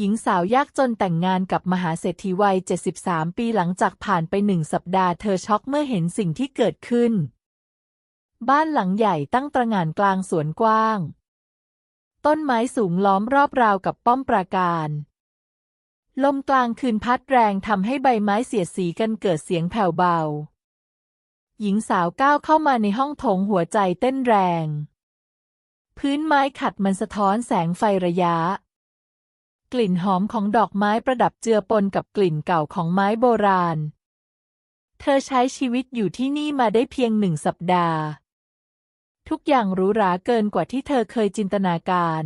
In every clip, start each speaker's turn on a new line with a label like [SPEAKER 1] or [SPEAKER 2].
[SPEAKER 1] หญิงสาวยากจนแต่งงานกับมหาเศรษฐีวัย 73 ปีหลังจากผ่านไปหนึ่งสัปดาห์เธอช็อกเมื่อเห็นสิ่งที่เกิดขึ้น บ้านหลังใหญ่ตั้งตระหง่านกลางสวนกว้าง ต้นไม้สูงล้อมรอบราวกับป้อมปราการ ลมกลางคืนพัดแรงทำให้ใบไม้เสียดสีกันเกิดเสียงแผ่วเบา หญิงสาวก้าวเข้ามาในห้องโถงหัวใจเต้นแรง พื้นไม้ขัดมันสะท้อนแสงไฟระยะ กลิ่นหอมของดอกไม้ประดับเจือปนกับกลิ่นเก่าของไม้โบราณ เธอใช้ชีวิตอยู่ที่นี่มาได้เพียงหนึ่งสัปดาห์ ทุกอย่างหรูหราเกินกว่าที่เธอเคยจินตนาการ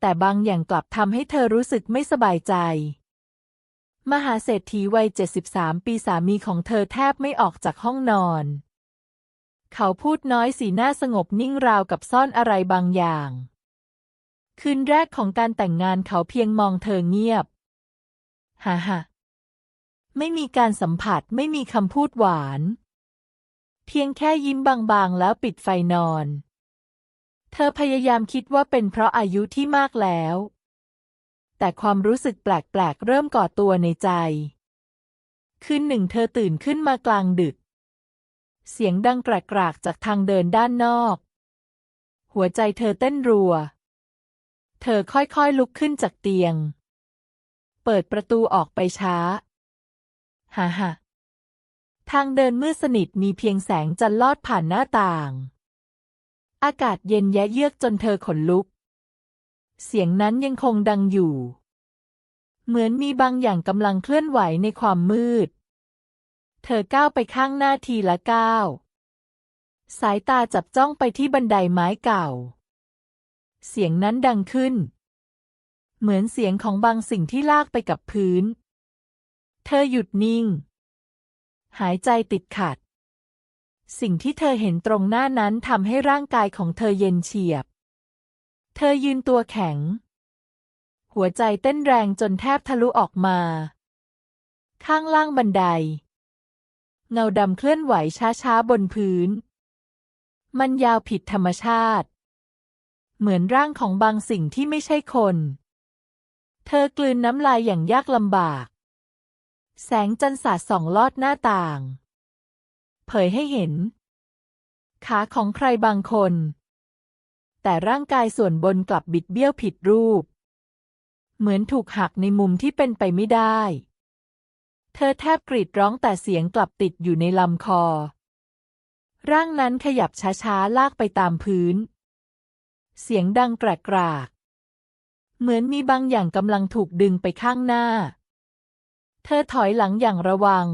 [SPEAKER 1] แต่บางอย่างกลับทำให้เธอรู้สึกไม่สบายใจ มหาเศรษฐีวัย 73 ปีสามีของเธอแทบไม่ออกจากห้องนอน เขาพูดน้อยสีหน้าสงบนิ่งราวกับซ่อนอะไรบางอย่าง คืนแรกของการแต่งงานเขาเพียงมองเธอเงียบ ฮ่าฮ่าไม่มีการสัมผัสไม่มีคำพูดหวาน เพียงแค่ยิ้มบางๆแล้วปิดไฟนอน เธอพยายามคิดว่าเป็นเพราะอายุที่มากแล้ว แต่ความรู้สึกแปลกๆเริ่มก่อตัวในใจ คืนหนึ่งเธอตื่นขึ้นมากลางดึก เสียงดังแกรกๆจากทางเดินด้านนอก หัวใจเธอเต้นรัว เธอค่อยๆลุกขึ้นจากเตียง เปิดประตูออกไปช้า ฮ่าฮ่าทางเดินมืดสนิทมีเพียงแสงจันทร์ลอดผ่านหน้าต่าง อากาศเย็นแยะเยือกจนเธอขนลุก เสียงนั้นยังคงดังอยู่ เหมือนมีบางอย่างกำลังเคลื่อนไหวในความมืด เธอก้าวไปข้างหน้าทีละก้าว สายตาจับจ้องไปที่บันไดไม้เก่า เสียงนั้นดังขึ้น เหมือนเสียงของบางสิ่งที่ลากไปกับพื้น เธอหยุดนิ่ง หายใจติดขัด สิ่งที่เธอเห็นตรงหน้านั้นทำให้ร่างกายของเธอเย็นเฉียบ เธอยืนตัวแข็ง หัวใจเต้นแรงจนแทบทะลุออกมา ข้างล่างบันได เงาดำเคลื่อนไหวช้าๆบนพื้นมันยาวผิดธรรมชาติ เหมือนร่างของบางสิ่งที่ไม่ใช่คน เธอกลืนน้ำลายอย่างยากลำบาก แสงจันทร์สาดส่องลอดหน้าต่าง เผยให้เห็น ขาของใครบางคน แต่ร่างกายส่วนบนกลับบิดเบี้ยวผิดรูป เหมือนถูกหักในมุมที่เป็นไปไม่ได้ เธอแทบกรีดร้องแต่เสียงกลับติดอยู่ในลำคอ ร่างนั้นขยับช้าๆ ลากไปตามพื้น เสียงดังแกรกๆเหมือนมีบางอย่างกำลังถูกดึงไปข้างหน้า เธอถอยหลังอย่างระวัง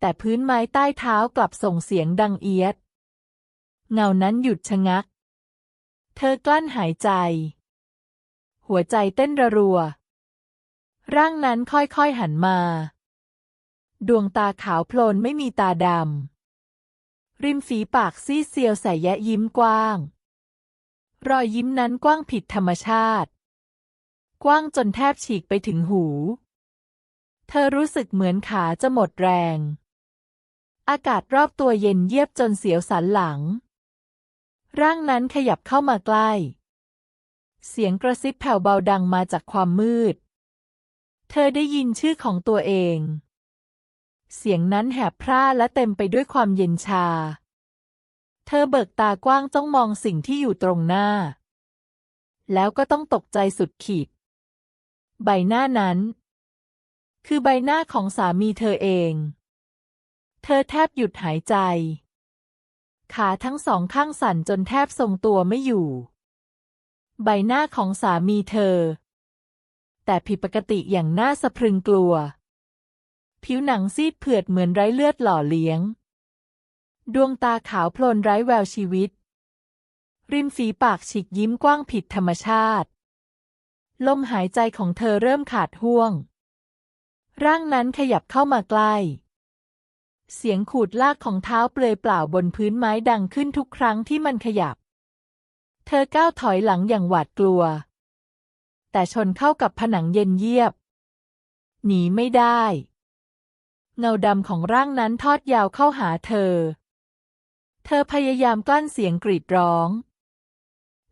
[SPEAKER 1] แต่พื้นไม้ใต้เท้ากลับส่งเสียงดังเอียด เงานั้นหยุดชะงัก เธอกลั้นหายใจ หัวใจเต้นระรัว ร่างนั้นค่อยๆหันมา ดวงตาขาวโพลนไม่มีตาดำริมฝีปากซีเซียวใส่แยะยิ้มกว้าง รอยยิ้มนั้นกว้างผิดธรรมชาติ กว้างจนแทบฉีกไปถึงหู เธอรู้สึกเหมือนขาจะหมดแรง อากาศรอบตัวเย็นเยียบจนเสียวสันหลัง ร่างนั้นขยับเข้ามาใกล้ เสียงกระซิบแผ่วเบาดังมาจากความมืด เธอได้ยินชื่อของตัวเอง เสียงนั้นแหบพร่าและเต็มไปด้วยความเย็นชา เธอเบิกตากว้างจ้องมองสิ่งที่อยู่ตรงหน้า แล้วก็ต้องตกใจสุดขีด ใบหน้านั้น คือใบหน้าของสามีเธอเอง เธอแทบหยุดหายใจ ขาทั้งสองข้างสั่นจนแทบทรงตัวไม่อยู่ ใบหน้าของสามีเธอ แต่ผิดปกติอย่างน่าสะพรึงกลัว ผิวหนังซีดเผือดเหมือนไร้เลือดหล่อเลี้ยง ดวงตาขาวโพลนไร้แววชีวิต ริมฝีปากฉีกยิ้มกว้างผิดธรรมชาติ ลมหายใจของเธอเริ่มขาดห่วง ร่างนั้นขยับเข้ามาใกล้ เสียงขูดลากของเท้าเปลือยเปล่าบนพื้นไม้ดังขึ้นทุกครั้งที่มันขยับ เธอก้าวถอยหลังอย่างหวาดกลัว แต่ชนเข้ากับผนังเย็นเยียบ หนีไม่ได้ เงาดำของร่างนั้นทอดยาวเข้าหาเธอ เธอพยายามกลั้นเสียงกรีดร้อง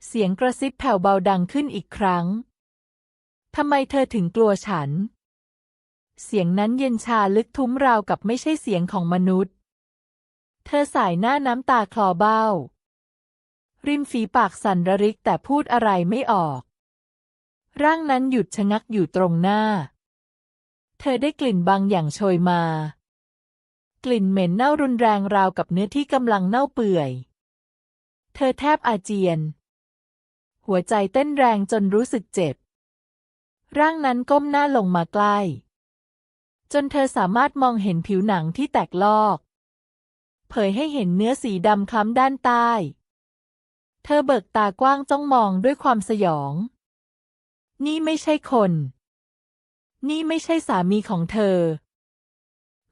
[SPEAKER 1] เสียงกระซิบแผ่วเบาดังขึ้นอีกครั้ง ทำไมเธอถึงกลัวฉัน เสียงนั้นเย็นชาลึกทุ้มราวกับไม่ใช่เสียงของมนุษย์ เธอสายหน้าน้ำตาคลอเบ้า ริมฝีปากสั่นระริกแต่พูดอะไรไม่ออก ร่างนั้นหยุดชะงักอยู่ตรงหน้า เธอได้กลิ่นบางอย่างโชยมา กลิ่นเหม็นเน่ารุนแรงราวกับเนื้อที่กำลังเน่าเปื่อย เธอแทบอาเจียน หัวใจเต้นแรงจนรู้สึกเจ็บ ร่างนั้นก้มหน้าลงมาใกล้ จนเธอสามารถมองเห็นผิวหนังที่แตกลอก เผยให้เห็นเนื้อสีดำคล้ำด้านใต้ เธอเบิกตากว้างจ้องมองด้วยความสยอง นี่ไม่ใช่คน นี่ไม่ใช่สามีของเธอ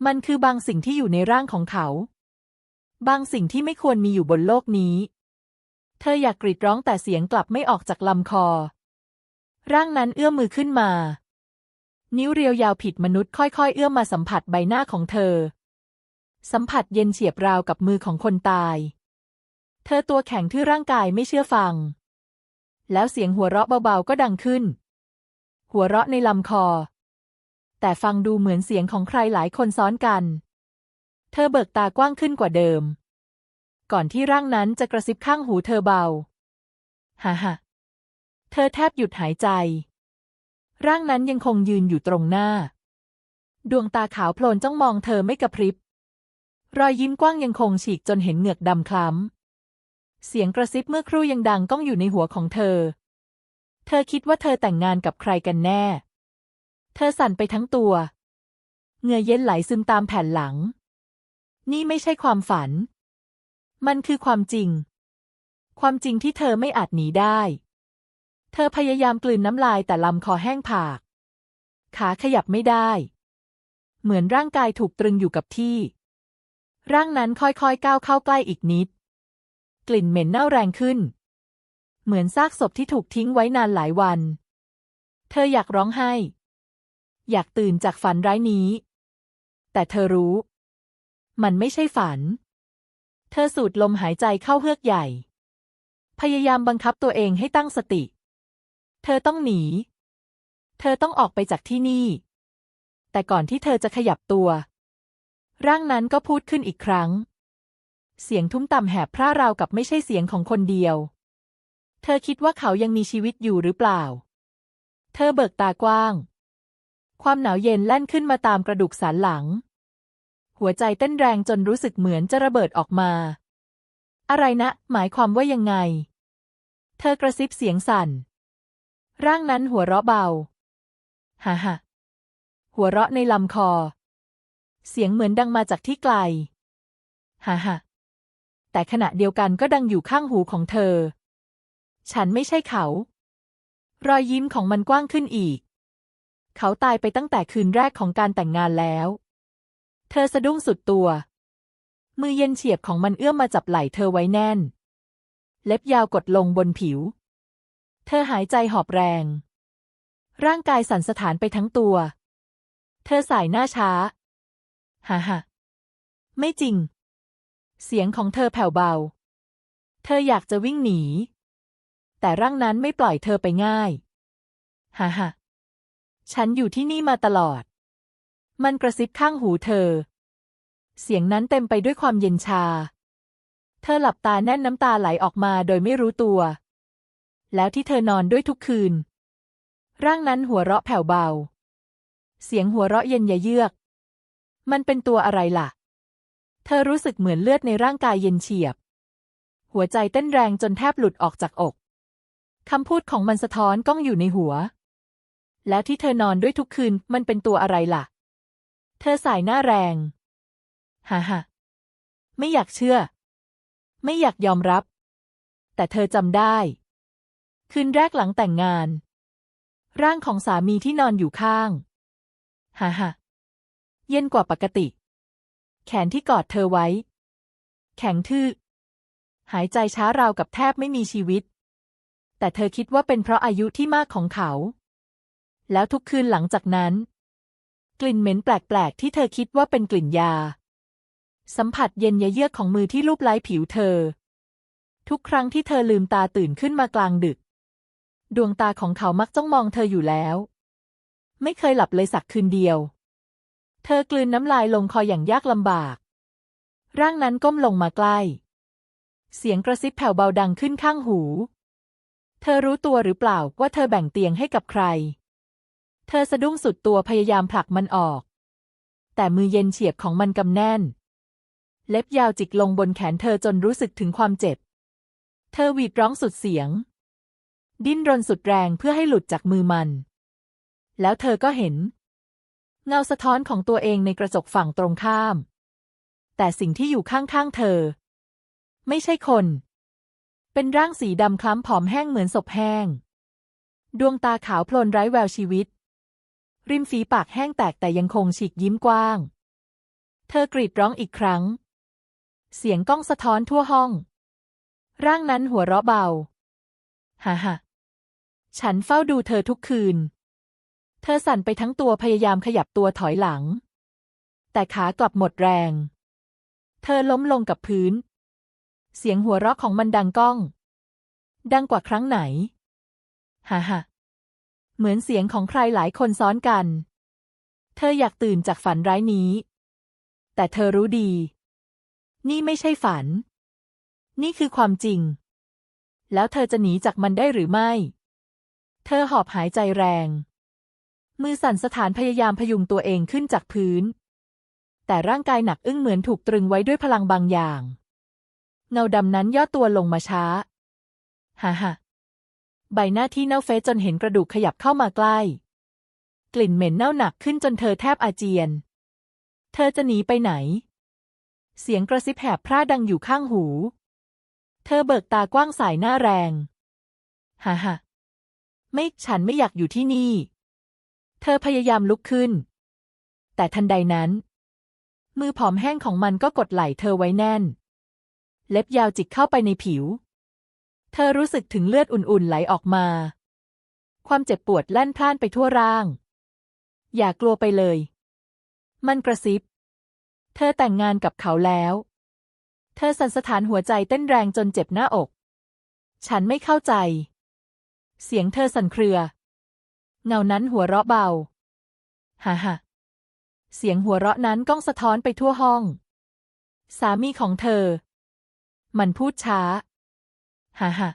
[SPEAKER 1] มันคือบางสิ่งที่อยู่ในร่างของเขา บางสิ่งที่ไม่ควรมีอยู่บนโลกนี้ เธออยากกรีดร้องแต่เสียงกลับไม่ออกจากลำคอ ร่างนั้นเอื้อมมือขึ้นมา นิ้วเรียวยาวผิดมนุษย์ค่อยๆ เอื้อมมาสัมผัสใบหน้าของเธอ สัมผัสเย็นเฉียบราวกับมือของคนตาย เธอตัวแข็งที่ร่างกายไม่เชื่อฟัง แล้วเสียงหัวเราะเบาๆก็ดังขึ้น หัวเราะในลำคอ แต่ฟังดูเหมือนเสียงของใครหลายคนซ้อนกัน เธอเบิกตากว้างขึ้นกว่าเดิม ก่อนที่ร่างนั้นจะกระซิบข้างหูเธอเบา ฮ่าฮ่าเธอแทบหยุดหายใจ ร่างนั้นยังคงยืนอยู่ตรงหน้า ดวงตาขาวโพลนจ้องมองเธอไม่กระพริบ รอยยิ้มกว้างยังคงฉีกจนเห็นเหงือกดำคล้ำ เสียงกระซิบเมื่อครู่ยังดังก้องอยู่ในหัวของเธอ เธอคิดว่าเธอแต่งงานกับใครกันแน่ เธอสั่นไปทั้งตัว เหงื่อเย็นไหลซึมตามแผ่นหลัง นี่ไม่ใช่ความฝัน มันคือความจริง ความจริงที่เธอไม่อาจหนีได้ เธอพยายามกลืนน้ำลายแต่ลำคอแห้งผาก ขาขยับไม่ได้ เหมือนร่างกายถูกตรึงอยู่กับที่ ร่างนั้นค่อยๆก้าวเข้าใกล้อีกนิด กลิ่นเหม็นเน่าแรงขึ้น เหมือนซากศพที่ถูกทิ้งไว้นานหลายวัน เธออยากร้องไห้ อยากตื่นจากฝันร้ายนี้ แต่เธอรู้ มันไม่ใช่ฝัน เธอสูดลมหายใจเข้าเฮือกใหญ่ พยายามบังคับตัวเองให้ตั้งสติ เธอต้องหนี เธอต้องออกไปจากที่นี่ แต่ก่อนที่เธอจะขยับตัว ร่างนั้นก็พูดขึ้นอีกครั้ง เสียงทุ้มต่ำแหบพร่าราวกับไม่ใช่เสียงของคนเดียว เธอคิดว่าเขายังมีชีวิตอยู่หรือเปล่า เธอเบิกตากว้าง ความหนาวเย็นแล่นขึ้นมาตามกระดูกสันหลัง หัวใจเต้นแรงจนรู้สึกเหมือนจะระเบิดออกมา อะไรนะ หมายความว่ายังไง เธอกระซิบเสียงสั่น ร่างนั้นหัวเราะเบา ฮ่าฮ่าหัวเราะในลำคอ เสียงเหมือนดังมาจากที่ไกล ฮ่าฮ่าแต่ขณะเดียวกันก็ดังอยู่ข้างหูของเธอ ฉันไม่ใช่เขา รอยยิ้มของมันกว้างขึ้นอีก เขาตายไปตั้งแต่คืนแรกของการแต่งงานแล้ว เธอสะดุ้งสุดตัว มือเย็นเฉียบของมันเอื้อมมาจับไหล่เธอไว้แน่น เล็บยาวกดลงบนผิว เธอหายใจหอบแรง ร่างกายสั่นสะท้านไปทั้งตัว เธอสายหน้าช้าฮ่าฮ่าไม่จริง เสียงของเธอแผ่วเบา เธออยากจะวิ่งหนี แต่ร่างนั้นไม่ปล่อยเธอไปง่าย ฮ่าฮ่า ฉันอยู่ที่นี่มาตลอด มันกระซิบข้างหูเธอ เสียงนั้นเต็มไปด้วยความเย็นชา เธอหลับตาแน่นน้ำตาไหลออกมาโดยไม่รู้ตัว แล้วที่เธอนอนด้วยทุกคืน ร่างนั้นหัวเราะแผ่วเบา เสียงหัวเราะเย็นยะเยือก มันเป็นตัวอะไรล่ะ เธอรู้สึกเหมือนเลือดในร่างกายเย็นเฉียบ หัวใจเต้นแรงจนแทบหลุดออกจากอกคำพูดของมันสะท้อนก้องอยู่ในหัว แล้วที่เธอนอนด้วยทุกคืนมันเป็นตัวอะไรล่ะ เธอสายหน้าแรงฮ่าฮ่าไม่อยากเชื่อ ไม่อยากยอมรับ แต่เธอจำได้ คืนแรกหลังแต่งงาน ร่างของสามีที่นอนอยู่ข้างฮ่าฮ่าเย็นกว่าปกติ แขนที่กอดเธอไว้ แข็งทื่อ หายใจช้าราวกับแทบไม่มีชีวิต แต่เธอคิดว่าเป็นเพราะอายุที่มากของเขา แล้วทุกคืนหลังจากนั้น กลิ่นเหม็นแปลกๆ ที่เธอคิดว่าเป็นกลิ่นยา สัมผัสเย็นยเยือกของมือที่ลูบไล้ผิวเธอ ทุกครั้งที่เธอลืมตาตื่นขึ้นมากลางดึก ดวงตาของเขามักจ้องมองเธออยู่แล้ว ไม่เคยหลับเลยสักคืนเดียว เธอกลืนน้ำลายลงคออย่างยากลำบาก ร่างนั้นก้มลงมาใกล้ เสียงกระซิบแผ่วเบาดังขึ้นข้างหูเธอรู้ตัวหรือเปล่าว่าเธอแบ่งเตียงให้กับใคร เธอสะดุ้งสุดตัวพยายามผลักมันออก แต่มือเย็นเฉียบของมันกำแน่น เล็บยาวจิกลงบนแขนเธอจนรู้สึกถึงความเจ็บ เธอหวีดร้องสุดเสียง ดิ้นรนสุดแรงเพื่อให้หลุดจากมือมัน แล้วเธอก็เห็น เงาสะท้อนของตัวเองในกระจกฝั่งตรงข้าม แต่สิ่งที่อยู่ข้างๆเธอ ไม่ใช่คน เป็นร่างสีดำคล้ำผอมแห้งเหมือนศพแห้ง ดวงตาขาวโพลนไร้แววชีวิต ริมฝีปากแห้งแตกแต่ยังคงฉีกยิ้มกว้าง เธอกรีดร้องอีกครั้ง เสียงก้องสะท้อนทั่วห้อง ร่างนั้นหัวเราะเบา ฮ่าฮ่าฉันเฝ้าดูเธอทุกคืน เธอสั่นไปทั้งตัวพยายามขยับตัวถอยหลัง แต่ขากลับหมดแรง เธอล้มลงกับพื้น เสียงหัวเราะของมันดังก้อง ดังกว่าครั้งไหน ฮ่าฮ่า เหมือนเสียงของใครหลายคนซ้อนกัน เธออยากตื่นจากฝันร้ายนี้ แต่เธอรู้ดี นี่ไม่ใช่ฝัน นี่คือความจริง แล้วเธอจะหนีจากมันได้หรือไม่ เธอหอบหายใจแรง มือสั่นสถานพยายามพยุงตัวเองขึ้นจากพื้น แต่ร่างกายหนักอึ้งเหมือนถูกตรึงไว้ด้วยพลังบางอย่าง เงาดำนั้นย่อตัวลงมาช้า ฮ่าฮ่า ใบหน้าที่เน่าเฟะจนเห็นกระดูกขยับเข้ามาใกล้ กลิ่นเหม็นเน่าหนักขึ้นจนเธอแทบอาเจียน เธอจะหนีไปไหน เสียงกระซิบแหบพร่าดังอยู่ข้างหู เธอเบิกตากว้างสายหน้าแรงฮ่าฮ่าไม่ฉันไม่อยากอยู่ที่นี่ เธอพยายามลุกขึ้น แต่ทันใดนั้น มือผอมแห้งของมันก็กดไหล่เธอไว้แน่น เล็บยาวจิกเข้าไปในผิว เธอรู้สึกถึงเลือดอุ่นๆไหลออกมา ความเจ็บปวดแล่นพ่านไปทั่วร่าง อย่ากลัวไปเลย มันกระซิบ เธอแต่งงานกับเขาแล้ว เธอสั่นสถานหัวใจเต้นแรงจนเจ็บหน้าอก ฉันไม่เข้าใจ เสียงเธอสั่นเครือ เงานั้นหัวเราะเบา ฮ่าฮ่าเสียงหัวเราะนั้นก้องสะท้อนไปทั่วห้อง สามีของเธอ มันพูดช้า ฮ่าฮ่า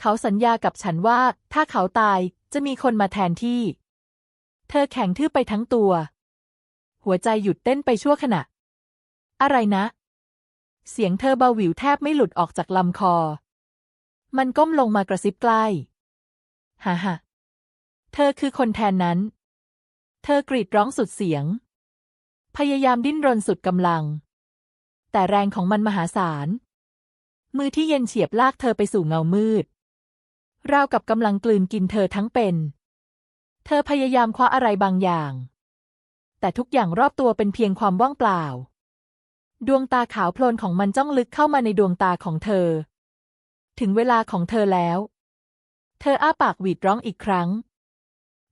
[SPEAKER 1] เขาสัญญากับฉันว่า ถ้าเขาตายจะมีคนมาแทนที่ เธอแข็งทื่อไปทั้งตัว หัวใจหยุดเต้นไปชั่วขณะ อะไรนะ เสียงเธอเบาหวิวแทบไม่หลุดออกจากลำคอ มันก้มลงมากระซิบใกล้ฮ่าฮ่าเธอคือคนแทนนั้น เธอกรีดร้องสุดเสียง พยายามดิ้นรนสุดกำลัง แต่แรงของมันมหาศาล มือที่เย็นเฉียบลากเธอไปสู่เงามืด ราวกับกำลังกลืนกินเธอทั้งเป็น เธอพยายามคว้าอะไรบางอย่าง แต่ทุกอย่างรอบตัวเป็นเพียงความว่างเปล่า ดวงตาขาวโพลนของมันจ้องลึกเข้ามาในดวงตาของเธอ ถึงเวลาของเธอแล้ว เธออ้าปากหวีดร้องอีกครั้ง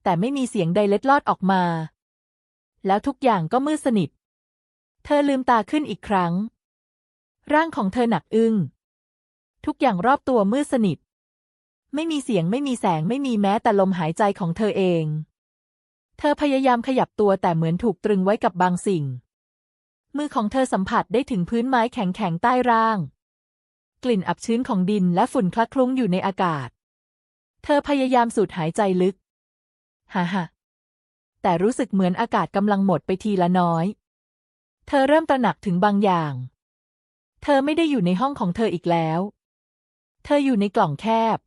[SPEAKER 1] แต่ไม่มีเสียงใดเล็ดลอดออกมา แล้วทุกอย่างก็มืดสนิท เธอลืมตาขึ้นอีกครั้ง ร่างของเธอหนักอึ้ง ทุกอย่างรอบตัวมืดสนิท ไม่มีเสียงไม่มีแสงไม่มีแม้แต่ลมหายใจของเธอเอง เธอพยายามขยับตัวแต่เหมือนถูกตรึงไว้กับบางสิ่ง มือของเธอสัมผัสได้ถึงพื้นไม้แข็งๆใต้ร่าง กลิ่นอับชื้นของดินและฝุ่นคละคลุ้งอยู่ในอากาศ เธอพยายามสูดหายใจลึกฮ่าฮ่าแต่รู้สึกเหมือนอากาศกำลังหมดไปทีละน้อย เธอเริ่มตระหนักถึงบางอย่าง เธอไม่ได้อยู่ในห้องของเธออีกแล้ว เธออยู่ในกล่องแคบ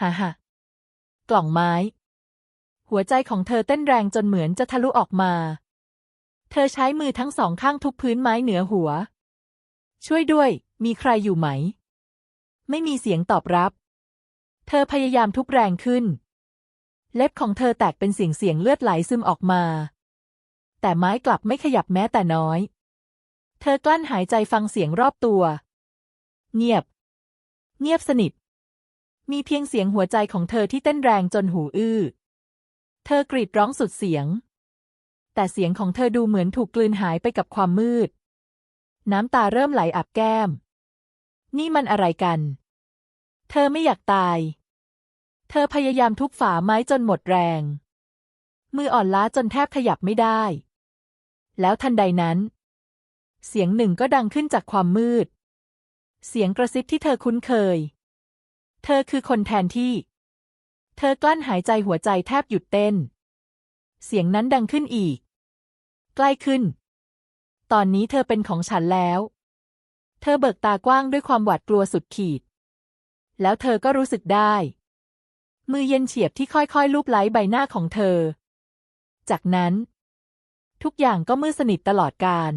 [SPEAKER 1] ฮ่าฮ่ากล่องไม้ หัวใจของเธอเต้นแรงจนเหมือนจะทะลุออกมา เธอใช้มือทั้งสองข้างทุบพื้นไม้เหนือหัว ช่วยด้วย มีใครอยู่ไหม ไม่มีเสียงตอบรับ เธอพยายามทุบแรงขึ้น เล็บของเธอแตกเป็นเสียงเสียงเลือดไหลซึมออกมา แต่ไม้กลับไม่ขยับแม้แต่น้อย เธอกลั้นหายใจฟังเสียงรอบตัว เงียบ เงียบสนิท มีเพียงเสียงหัวใจของเธอที่เต้นแรงจนหูอื้อ เธอกรีดร้องสุดเสียง แต่เสียงของเธอดูเหมือนถูกกลืนหายไปกับความมืด น้ำตาเริ่มไหลอับแก้ม นี่มันอะไรกัน เธอไม่อยากตาย เธอพยายามทุบฝาไม้จนหมดแรง มืออ่อนล้าจนแทบขยับไม่ได้ แล้วทันใดนั้น เสียงหนึ่งก็ดังขึ้นจากความมืด เสียงกระซิบที่เธอคุ้นเคย เธอคือคนแทนที่ เธอกลั้นหายใจหัวใจแทบหยุดเต้น เสียงนั้นดังขึ้นอีก ใกล้ขึ้น ตอนนี้เธอเป็นของฉันแล้ว เธอเบิกตากว้างด้วยความหวาดกลัวสุดขีด แล้วเธอก็รู้สึกได้ มือเย็นเฉียบที่ค่อยๆลูบไล้ใบหน้าของเธอ จากนั้น ทุกอย่างก็มืดสนิทตลอดกาล